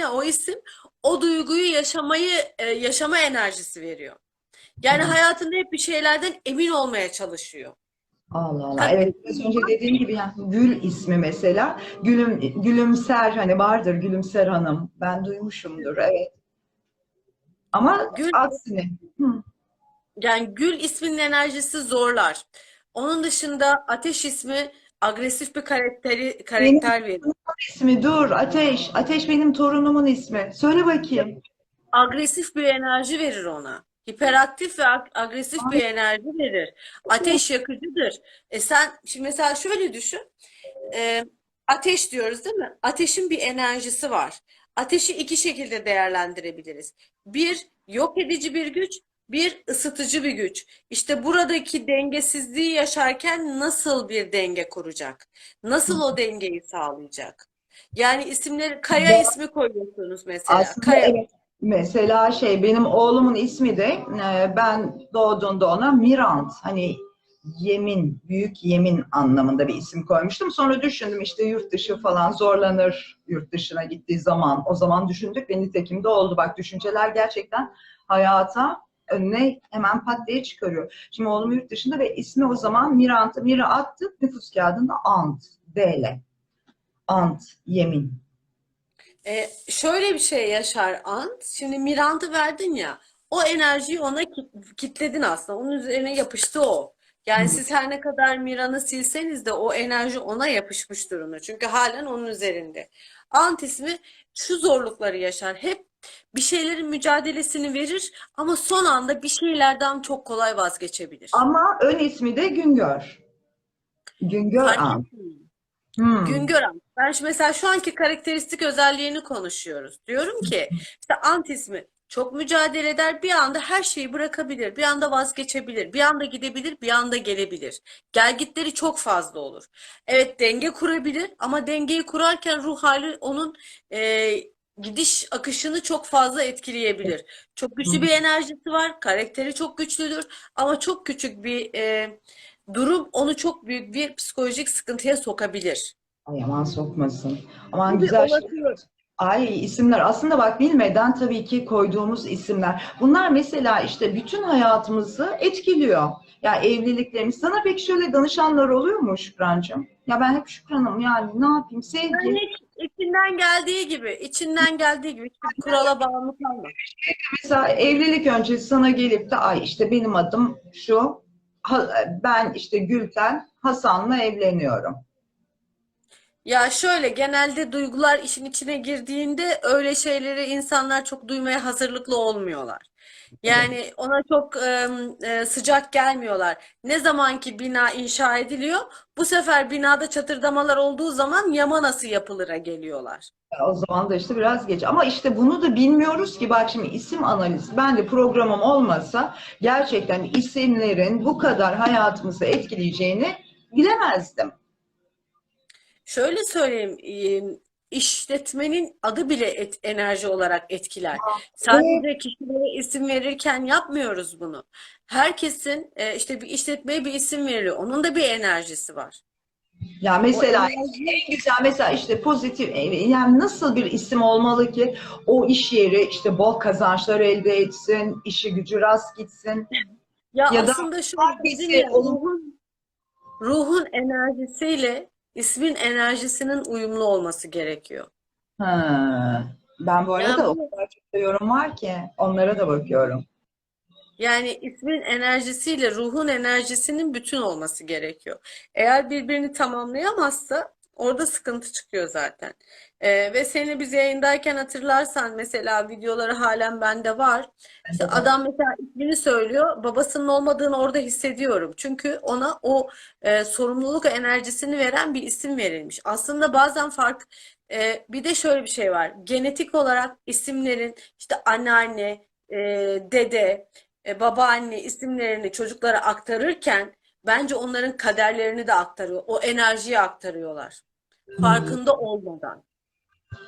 kendine o isim o duyguyu yaşamayı e, yaşama enerjisi veriyor. Yani Hı. hayatında hep bir şeylerden emin olmaya çalışıyor. Allah Allah. Tabii. Evet biraz önce dediğim gibi yani Gül ismi mesela. Gülüm, gülümser hani vardır Gülümser Hanım. Ben duymuşumdur evet. Ama Gül- aksine. Hı. Yani Gül isminin enerjisi zorlar. Onun dışında Ateş ismi agresif bir karakteri karakter verir. ismi dur Ateş. Ateş benim torunumun ismi. Söyle bakayım. Agresif bir enerji verir ona. Hiperaktif ve ag- agresif bir enerji verir. Ateş yakıcıdır. E sen şimdi mesela şöyle düşün. E, ateş diyoruz değil mi? Ateşin bir enerjisi var. Ateşi iki şekilde değerlendirebiliriz. Bir, yok edici bir güç, bir ısıtıcı bir güç. İşte buradaki dengesizliği yaşarken nasıl bir denge kuracak? Nasıl o dengeyi sağlayacak? Yani isimleri Kaya Ya- ismi koyuyorsunuz mesela. Aslında Kaya. evet. Mesela şey benim oğlumun ismi de e, ben doğduğunda ona Mirant hani yemin, büyük yemin anlamında bir isim koymuştum. Sonra düşündüm işte yurt dışı falan zorlanır yurt dışına gittiği zaman. O zaman düşündük ve nitekim de oldu. Bak düşünceler gerçekten hayata önüne hemen pat diye çıkarıyor. Şimdi oğlum yurt dışında ve ismi o zaman Mirant'ı Mira attı. Nüfus kağıdında Ant, D ile. Ant, yemin. E, şöyle bir şey yaşar Ant. Şimdi Mirant'ı verdin ya. O enerjiyi ona kit- kitledin aslında. Onun üzerine yapıştı o. Yani Hı. siz her ne kadar Miran'ı silseniz de o enerji ona yapışmış durumda. Çünkü halen onun üzerinde. Ant ismi şu zorlukları yaşar. Hep bir şeylerin mücadelesini verir ama son anda bir şeylerden çok kolay vazgeçebilir. Ama ön ismi de Güngör. Güngör Fark mi? Hmm. Güngör Ant. Ben şimdi mesela şu anki karakteristik özelliğini konuşuyoruz. Diyorum ki işte Ant ismi çok mücadele eder. Bir anda her şeyi bırakabilir. Bir anda vazgeçebilir. Bir anda gidebilir. Bir anda gelebilir. Gelgitleri çok fazla olur. Evet denge kurabilir ama dengeyi kurarken ruh hali onun e, gidiş akışını çok fazla etkileyebilir. Çok güçlü bir enerjisi var. Karakteri çok güçlüdür. Ama çok küçük bir e, durum onu çok büyük bir psikolojik sıkıntıya sokabilir. Ay aman sokmasın. Aman Bu bir güzel şey. Ay isimler aslında bak bilmeden tabii ki koyduğumuz isimler. Bunlar mesela işte bütün hayatımızı etkiliyor. Ya evliliklerimiz. Sana peki şöyle danışanlar oluyor mu Şükrancığım? Ya ben hep Şükran'ım yani ne yapayım sevgi. Yani içinden geldiği gibi, içinden geldiği gibi hiçbir kurala bağımlı kalma. Mesela evlilik öncesi sana gelip de ay işte benim adım şu. Ha- ben işte Gülten Hasan'la evleniyorum. Ya şöyle genelde duygular işin içine girdiğinde öyle şeyleri insanlar çok duymaya hazırlıklı olmuyorlar. Yani ona çok e, sıcak gelmiyorlar. Ne zaman ki bina inşa ediliyor, bu sefer binada çatırdamalar olduğu zaman yama nasıl yapılır'a geliyorlar. O zaman da işte biraz geç. Ama işte bunu da bilmiyoruz ki. Bak şimdi isim analizi. Ben de programım olmasa gerçekten isimlerin bu kadar hayatımızı etkileyeceğini bilemezdim. Şöyle söyleyeyim, işletmenin adı bile et- enerji olarak etkiler. Sadece kişilere isim verirken yapmıyoruz bunu. Herkesin e, işte bir işletmeye bir isim veriliyor. Onun da bir enerjisi var. Ya mesela enerji- en güzel mesela işte pozitif yani nasıl bir isim olmalı ki o iş yeri işte bol kazançlar elde etsin, işi gücü rast gitsin. Ya Ya da aslında şu dedim ya, olum- ruhun, ruhun enerjisiyle ismin enerjisinin uyumlu olması gerekiyor. Ha. Ben bu arada Ya o kadar çok da yorum var ki onlara da bakıyorum. Yani ismin enerjisiyle ruhun enerjisinin bütün olması gerekiyor. Eğer birbirini tamamlayamazsa orada sıkıntı çıkıyor zaten. Ee, ve seni biz yayındayken hatırlarsan mesela videoları halen bende var. İşte adam mesela ismini söylüyor. Babasının olmadığını orada hissediyorum. Çünkü ona o e, sorumluluk enerjisini veren bir isim verilmiş. Aslında bazen fark e, bir de şöyle bir şey var. Genetik olarak isimlerin işte anneanne, e, dede e, babaanne isimlerini çocuklara aktarırken bence onların kaderlerini de aktarıyor. O enerjiyi aktarıyorlar. Farkında olmadan.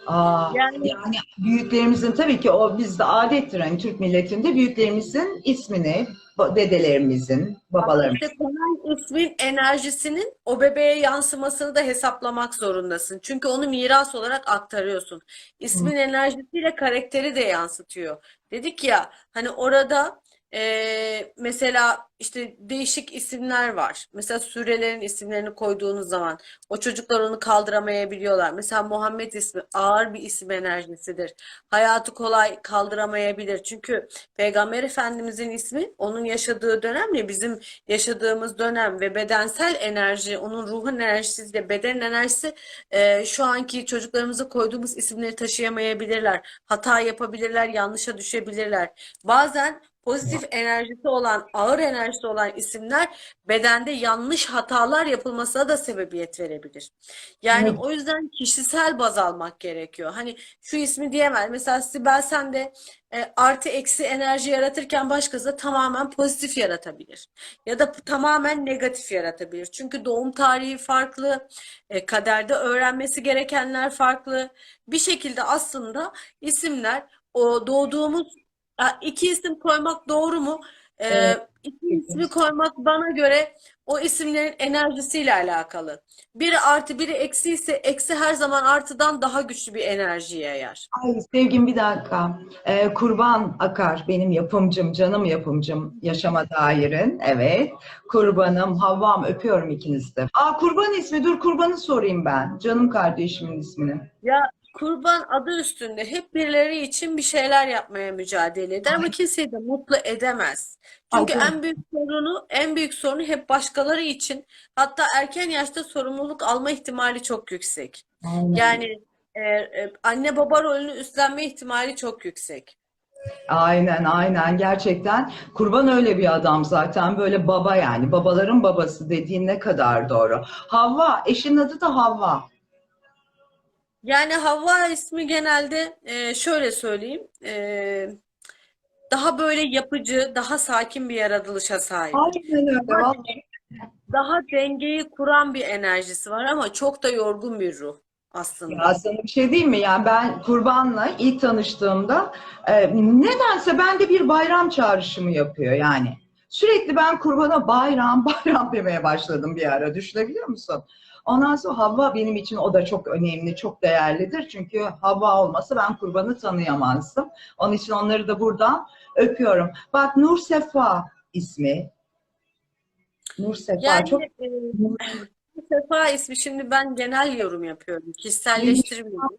Aa, Yani yani büyüklerimizin tabii ki o bizde adettir hani Türk milletinde büyüklerimizin ismini dedelerimizin, babalarımızın işte konan ismin enerjisinin o bebeğe yansımasını da hesaplamak zorundasın. Çünkü onu miras olarak aktarıyorsun. İsmin enerjisiyle karakteri de yansıtıyor. Dedik ya hani orada eee, mesela işte değişik isimler var. Mesela sürelerin isimlerini koyduğunuz zaman o çocuklar onu kaldıramayabiliyorlar. Mesela Muhammed ismi ağır bir isim enerjisidir. Hayatı kolay kaldıramayabilir. Çünkü Peygamber Efendimizin ismi onun yaşadığı dönemle bizim yaşadığımız dönem ve bedensel enerji, onun ruhun enerjisiyle beden enerjisi e, şu anki çocuklarımıza koyduğumuz isimleri taşıyamayabilirler. Hata yapabilirler, yanlışa düşebilirler. Bazen pozitif enerjisi olan, ağır enerjisi olan isimler bedende yanlış hatalar yapılmasına da sebebiyet verebilir. Yani Evet. o yüzden kişisel baz almak gerekiyor. Hani şu ismi diyemez. Mesela Sibel sen de e, artı eksi enerji yaratırken başkası da tamamen pozitif yaratabilir. Ya da tamamen negatif yaratabilir. Çünkü doğum tarihi farklı, e, kaderde öğrenmesi gerekenler farklı. Bir şekilde aslında isimler o doğduğumuz iki isim koymak doğru mu? E, Evet. iki ismi koymak bana göre o isimlerin enerjisiyle alakalı. Biri artı biri eksi ise eksi her zaman artıdan daha güçlü bir enerji yayar. Ay sevgim bir dakika. Ee, Kurban Akar benim yapımcım, canım yapımcım Yaşama Dair'in. Evet. Kurbanım, Havvam öpüyorum ikinizi de. Aa Kurban ismi, dur Kurban'ı sorayım ben. Canım kardeşimin ismini. Ya kurban adı üstünde hep birileri için bir şeyler yapmaya mücadele eder ama kimseyi de mutlu edemez. Çünkü Ay, en büyük sorunu, en büyük sorunu hep başkaları için. Hatta erken yaşta sorumluluk alma ihtimali çok yüksek. Aynen. Yani e, e, anne baba rolünü üstlenme ihtimali çok yüksek. Aynen, aynen. Gerçekten Kurban öyle bir adam zaten. Böyle baba yani. Babaların babası dediğin ne kadar doğru. Havva, eşinin adı da Havva. Yani Havva ismi genelde e, şöyle söyleyeyim, e, daha böyle yapıcı, daha sakin bir yaratılışa sahip. Aynen öyle. Daha, dengeyi kuran bir enerjisi var ama çok da yorgun bir ruh aslında. Ya sana bir şey diyeyim mi? Yani ben kurbanla ilk tanıştığımda e, nedense bende bir bayram çağrışımı yapıyor yani. Sürekli ben kurbana bayram bayram demeye başladım bir ara. Düşünebiliyor musun? Ondan sonra Havva benim için o da çok önemli, çok değerlidir. Çünkü Havva olmasa ben kurbanı tanıyamazdım. Onun için onları da buradan öpüyorum. Bak Nur Sefa ismi. Nur Sefa Yani çok e, Sefa ismi şimdi ben genel yorum yapıyorum, kişiselleştirmiyorum.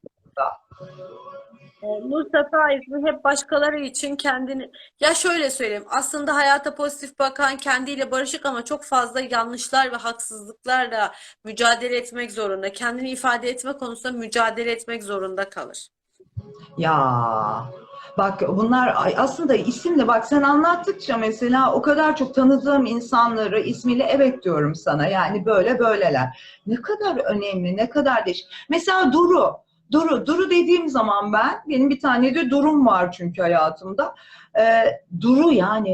E, Nur Sefa ismi hep başkaları için kendini ya şöyle söyleyeyim aslında hayata pozitif bakan kendiyle barışık ama çok fazla yanlışlar ve haksızlıklarla mücadele etmek zorunda kendini ifade etme konusunda mücadele etmek zorunda kalır. Ya bak bunlar aslında isimle bak sen anlattıkça mesela o kadar çok tanıdığım insanları ismiyle evet diyorum sana yani böyle böyleler. Ne kadar önemli, ne kadar değişik. Mesela Duru. Duru, Duru dediğim zaman ben, benim bir tane de Durum var çünkü hayatımda. Ee, Duru yani